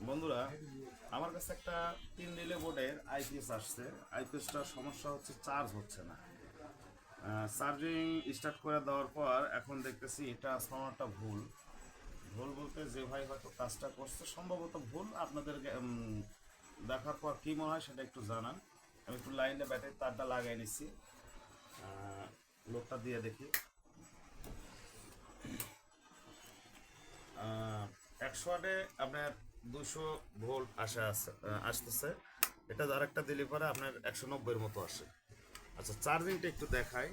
বন্ধুরা আমার কাছে একটা তিন রিলে বোর্ডের আইপিএস আসছে। আইপিএসটার সমস্যা হচ্ছে চার্জ হচ্ছে না। চার্জিং স্টার্ট করে দেওয়ার পর এখন দেখতেছি ট্রান্সফর্মারটা ভুল। ভুল বলতে যে ভাই হয়তো কাজটা করছে সম্ভবত ভুল। আপনাদেরকে উম, দেখার পর কী মনে হয় সেটা একটু জানান। আমি একটু লাইনে ব্যাটারি তারটা লাগাই নিচ্ছি। আহ, লোডটা দিয়ে দেখি। একশো আটে আপনার দুশো ভোল্ট আসে আসে আসতেছে। এটা আর একটা দিলে পরে আপনার একশো নব্বইয়ের মতো আসে। আচ্ছা চার্জিংটা একটু দেখাই।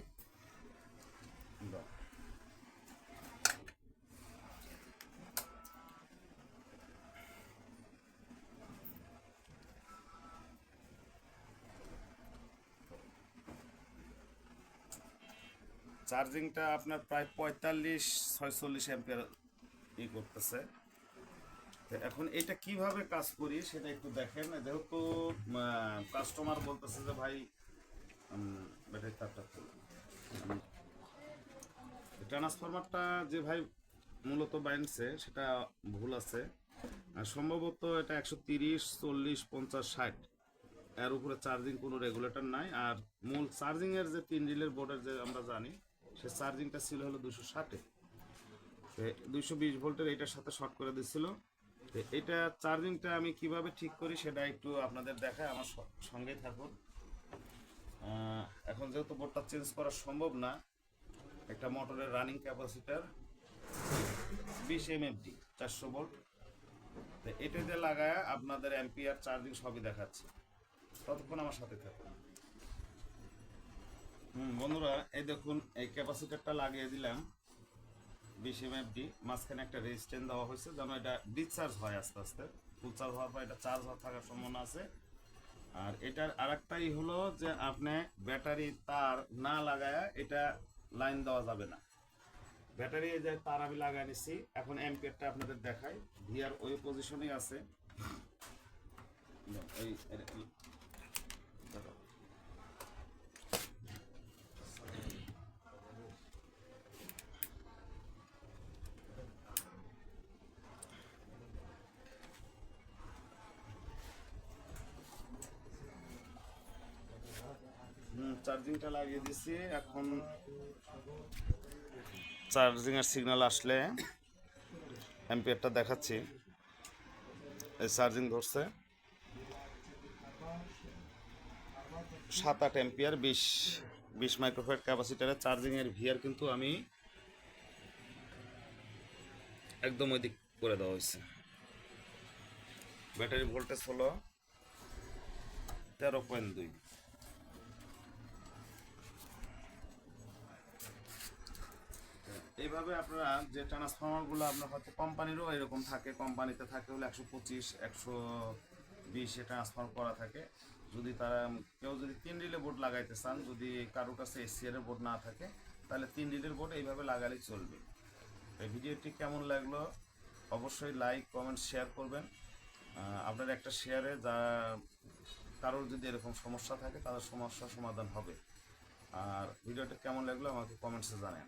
চার্জিংটা আপনার প্রায় পঁয়তাল্লিশ, ছয়চল্লিশ অ্যাম্পিয়ার ই করতেছে। এখন এটা কীভাবে কাজ করি সেটা একটু দেখেন। যেহেতু কাস্টমার বলতেছে যে, ভাই ব্যাটারি ট্রান্সফরমারটা যে ভাই মূলত বাইনছে সেটা ভুল আছে। সম্ভবত এটা একশো তিরিশ, চল্লিশ, পঞ্চাশ, ষাট। এর উপরে চার্জিং কোনো রেগুলেটর নাই। আর মূল চার্জিংয়ের যে তিন রিলের বোর্ডের যে আমরা জানি, সে চার্জিংটা ছিল হলো দুশো ষাটে। দুইশো বিশ ভোল্টের এটার সাথে শর্ট করে দিছিল। তো এটা চার্জিংটা আমি কীভাবে ঠিক করি সেটা একটু আপনাদের দেখায়, আমার সঙ্গে থাকুন। এখন যেহেতু বোর্ডটা চেঞ্জ করা সম্ভব না, একটা মোটরের রানিং ক্যাপাসিটার বিশ এমএফডি চারশো ভোল্ট তো এটাতে লাগায় আপনাদের অ্যাম্পিয়ার চার্জিং সবই দেখাচ্ছে। ততক্ষণ আমার সাথে থাকুন। হুম, বন্ধুরা, এই দেখুন, এই ক্যাপাসিটারটা লাগিয়ে দিলাম। বিশ এমএফডি মাঝখানে একটা রেজিস্ট্যান্স দেওয়া হয়েছে, যেন এটা ডিসচার্জ হয় আস্তে আস্তে। ফুল চার্জ হওয়ার পর এটা চার্জ থাকার সম্ভাবনা আছে। আর এটার আরেকটাই হলো যে আপনি ব্যাটারি তার না লাগায় এটা লাইন দেওয়া যাবে না। ব্যাটারি যে তার আমি লাগাই নিছি, এখন অ্যাম্পিয়ারটা আপনাদের দেখাই। ভিআর ওই পজিশনেই আছে। এই চার্জিংটা লাগিয়ে দিছি, এখন চার্জিং এর সিগন্যাল আসলে অ্যাম্পিয়ারটা দেখাচ্ছি। এই চার্জিং ধরছে। সাত আট অ্যাম্পিয়ার বিশ বিশ মাইক্রোফেট চার্জিং এর ভিআর কিন্তু আমি একদম ওই দিক করে দেওয়া হয়েছে। ব্যাটারি ভোল্টেজ হলো তেরো পয়েন্ট দুই। এইভাবে আপনারা যে ট্রান্সফর্মারগুলো আপনার হয়তো কোম্পানিরও এরকম থাকে কোম্পানিতে থাকে হলে একশো পঁচিশ, একশো বিশে ট্রান্সফর্ম করা থাকে। যদি তারা কেউ যদি তিন রিলে বোর্ড লাগাইতে চান, যদি কারোর কাছে এসিআর এর বোর্ড না থাকে, তাহলে তিন রিলের বোর্ড এইভাবে লাগালেই চলবে। এই ভিডিওটি কেমন লাগল অবশ্যই লাইক কমেন্ট শেয়ার করবেন। আপনার একটা শেয়ারে যা কারোর যদি এরকম সমস্যা থাকে, তাদের সমস্যার সমাধান হবে। আর ভিডিওটা কেমন লাগল আমাকে কমেন্টসে জানান।